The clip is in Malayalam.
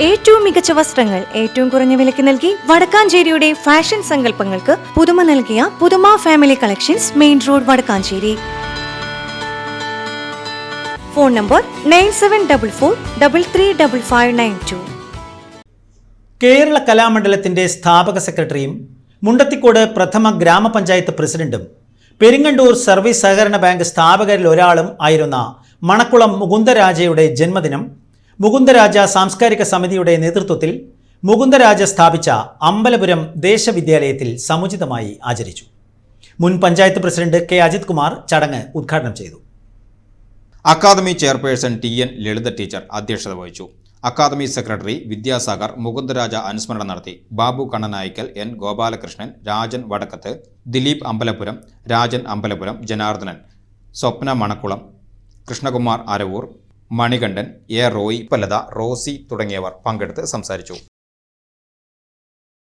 ഏറ്റവും മികച്ച വസ്ത്രങ്ങൾ ഏറ്റവും കുറഞ്ഞ വിലയ്ക്ക് നൽകി വടക്കാഞ്ചേരിയുടെ ഫാഷൻ സങ്കല്പങ്ങൾക്ക് പുതുമ നൽകിയ Puthuma family collections main road Vadakkanchery. Phone number nine seven double four double three double five nine two. Kerala കലാമണ്ഡലത്തിന്റെ സ്ഥാപക സെക്രട്ടറിയും മുണ്ടത്തിക്കോട് പ്രഥമ ഗ്രാമപഞ്ചായത്ത് പ്രസിഡന്റും പെരിങ്ങണ്ടൂർ സർവീസ് സഹകരണ ബാങ്ക് സ്ഥാപകരിൽ ഒരാളും ആയിരുന്ന മണക്കുളം മുകുന്ദരാജയുടെ ജന്മദിനം മുകുന്ദരാജ സാംസ്കാരിക സമിതിയുടെ നേതൃത്വത്തിൽ മുകുന്ദരാജ സ്ഥാപിച്ച അമ്പലപുരം ദേശവിദ്യാലയത്തിൽ സമുചിതമായി ആചരിച്ചു. മുൻ പഞ്ചായത്ത് പ്രസിഡന്റ് കെ അജിത് കുമാർ ചടങ്ങ് ഉദ്ഘാടനം ചെയ്തു. Academy chairperson T N Lalitha teacher അധ്യക്ഷത വഹിച്ചു. അക്കാദമി സെക്രട്ടറി വിദ്യാസാഗർ മുകുന്ദരാജ അനുസ്മരണം നടത്തി. Babu Kannanayikkal N Gopalakrishnan Rajan Vadakkath Dileep Ambalapuram Rajan Ambalapuram Janardhanan Swapna Manakkulam Krishnakumar Aravoor Manikandan A. Roy Palatha Rosy തുടങ്ങിയവർ പങ്കെടുത്ത് സംസാരിച്ചു.